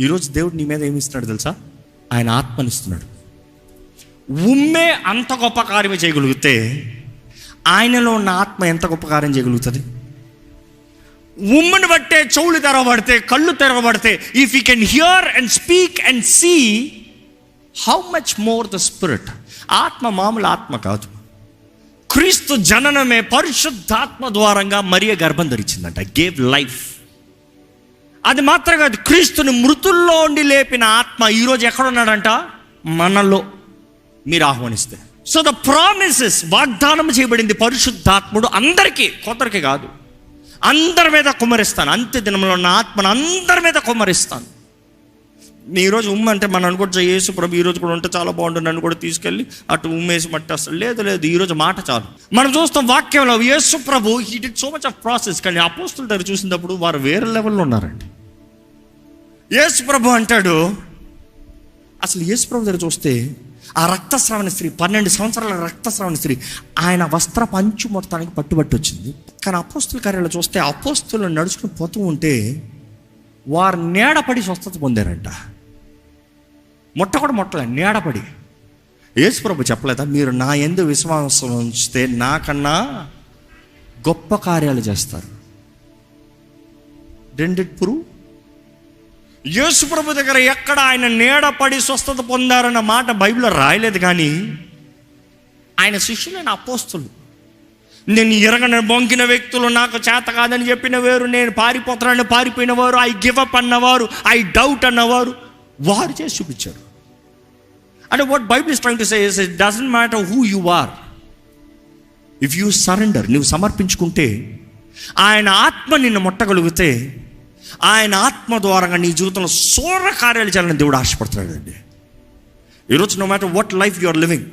ఈరోజు దేవుడు నీ మీద ఏమి ఇస్తున్నాడు తెలుసా? ఆయన ఆత్మనిస్తున్నాడు. ఉమ్మే అంత గొప్ప కార్యం చేయగలిగితే ఆయనలో ఉన్న ఆత్మ ఎంత గొప్ప కార్యం చేయగలుగుతుంది? ఉమ్మను బట్టే చెవులు తెరవబడితే కళ్ళు తెరవబడితే if you can hear and speak and see how much more the spirit ఆత్మ మామూలు ఆత్మ కాదు. క్రీస్తు జననమే పరిశుద్ధాత్మ ద్వారంగా మరియ గర్భం ధరించిందంట. గేవ్ లైఫ్ అది మాత్రం కాదు క్రీస్తుని మృతుల్లో ఉండి లేపిన ఆత్మ ఈరోజు ఎక్కడున్నాడంట? మనలో. మీరు ఆహ్వానిస్తే. సో ద ప్రామిసెస్ వాగ్దానం చేయబడింది పరిశుద్ధాత్ముడు అందరికీ కొందరికి కాదు. అందరి మీద కుమరిస్తాను అంత్య దినంలో ఉన్న ఆత్మను అందరి మీద కుమరిస్తాను ఈరోజు ఉమ్మ అంటే మనం అనుకోవచ్చు యేసు ప్రభు ఈ రోజు కూడా ఉంటే చాలా బాగుంటుంది నన్ను కూడా తీసుకెళ్ళి అటు ఉమ్మేసి మట్టేస్తాడు లేదు లేదు ఈరోజు మాట చాలు. మనం చూస్తాం వాక్యంలో యేసు ప్రభు he did so much of process కానీ అపోస్తుల దగ్గర చూసినప్పుడు వారు వేరే లెవెల్లో ఉన్నారండి. యేసు ప్రభు అంటాడు అసలు యేసు ప్రభు దగ్గర చూస్తే ఆ రక్తస్రావణ స్త్రీ పన్నెండు సంవత్సరాల రక్తస్రావణ స్త్రీ ఆయన వస్త్ర పంచు మొత్తానికి పట్టుబట్టి వచ్చింది. కానీ అపోస్తుల కార్యాలు చూస్తే అపోస్తులు నడుచుకుని పోతూ ఉంటే వారు నీడపడి స్వస్థత పొందారంట. మొట్ట కూడా మొట్టలే నీడపడి. యేసుప్రభు చెప్పలేదా మీరు నా ఎందు విశ్వాసం ఉంచితే నాకన్నా గొప్ప కార్యాలు చేస్తారు. రెండిట్ ప్రూవ్ యేసుప్రభు దగ్గర ఎక్కడ ఆయన నీడపడి స్వస్థత పొందారన్న మాట బైబిల్లో రాయలేదు కానీ ఆయన శిష్యులైన అపోస్తులు. నేను ఎరగన బొంకిన వ్యక్తులు నాకు చేత కాదని చెప్పిన వేరు నేను పారిపోతున్నాను పారిపోయిన వారు ఐ గివ్ అప్ అన్నవారు ఐ డౌట్ అన్నవారు వారు చేసి చూపించారు. అంటే what Bible is trying to say it doesn't matter who you are. If you surrender నువ్వు సమర్పించుకుంటే ఆయన ఆత్మ నిన్ను ముట్టగలిగితే ఆయన ఆత్మ ద్వారా నీ జీవితంలో సోర కార్యాలు చేయాలని దేవుడు ఆశపడుతున్నాడండి. ఈరోజు no matter what life you are living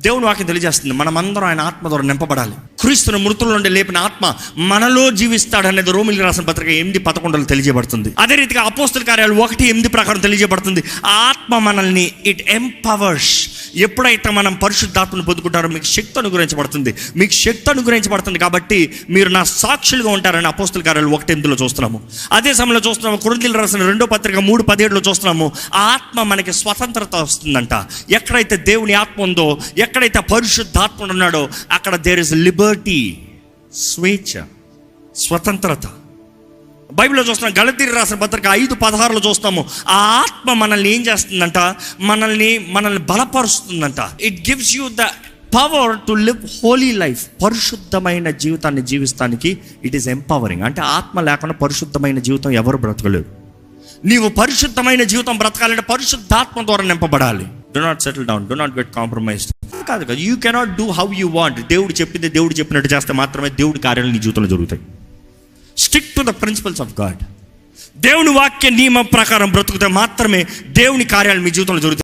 దేవుడు వాక్యం తెలియజేస్తుంది మనమందరం ఆయన ఆత్మ ద్వారా నింపబడాలి. క్రీస్తుని మృతుల నుండి లేపిన ఆత్మ మనలో జీవిస్తాడనేది రోమిలి రాసిన పత్రిక ఎనిమిది పదకొండలు తెలియజేయబడుతుంది. అదే రీతిగా అపోస్తుల కార్యాలు ఒకటి ఎనిమిది ప్రకారం తెలియజేయబడుతుంది. ఆత్మ మనల్ని ఇట్ ఎంపవర్స్ ఎప్పుడైతే మనం పరిశుద్ధాత్మను పొందుకుంటారో మీకు శక్తి అనుగ్రహించబడుతుంది. మీకు శక్తి అనుగ్రహించబడుతుంది కాబట్టి మీరు నా సాక్షులుగా ఉంటారని అపోస్తుల కార్యాలు ఒకటి ఎనిమిదిలో చూస్తున్నాము. అదే సమయంలో చూస్తున్నాము కురుందిలు రాసిన రెండో పత్రిక మూడు పదిహేడులో చూస్తున్నాము ఆత్మ మనకి స్వతంత్రత వస్తుందంట. ఎక్కడైతే దేవుని ఆత్మ ఉందో ఎక్కడైతే పరిశుద్ధాత్మ ఉన్నాడో అక్కడ దేర్ ఇస్ లిబర్టీ స్వేచ్ఛ స్వతంత్రత. బైబిల్లో చూస్తున్నాం గలతీరి రాసిన పత్రిక ఐదు పదహారులో చూస్తాము ఆ ఆత్మ మనల్ని ఏం చేస్తుందంట? మనల్ని మనల్ని బలపరుస్తుందంట. It gives you the power to live holy life పరిశుద్ధమైన జీవితాన్ని జీవిస్తానికి ఇట్ ఈస్ ఎంపవరింగ్ అంటే ఆత్మ లేకుండా పరిశుద్ధమైన జీవితం ఎవరు బ్రతకలేరు. నీవు పరిశుద్ధమైన జీవితం బ్రతకాలంటే పరిశుద్ధాత్మ ద్వారా నింపబడాలి. Do not settle down do not get compromised కాదు కాదు you cannot do how you want దేవుడు చెప్పింది దేవుడు చెప్పినట్టు చేస్తే మాత్రమే దేవుడి కార్యాలు నీ జీవితంలో జరుగుతాయి. Stick to the principles of God దేవుని వాక్య నియమం ప్రకారం బ్రతుకుతే మాత్రమే దేవుని కార్యాలు మీ జీవితంలో జరుగుతాయి.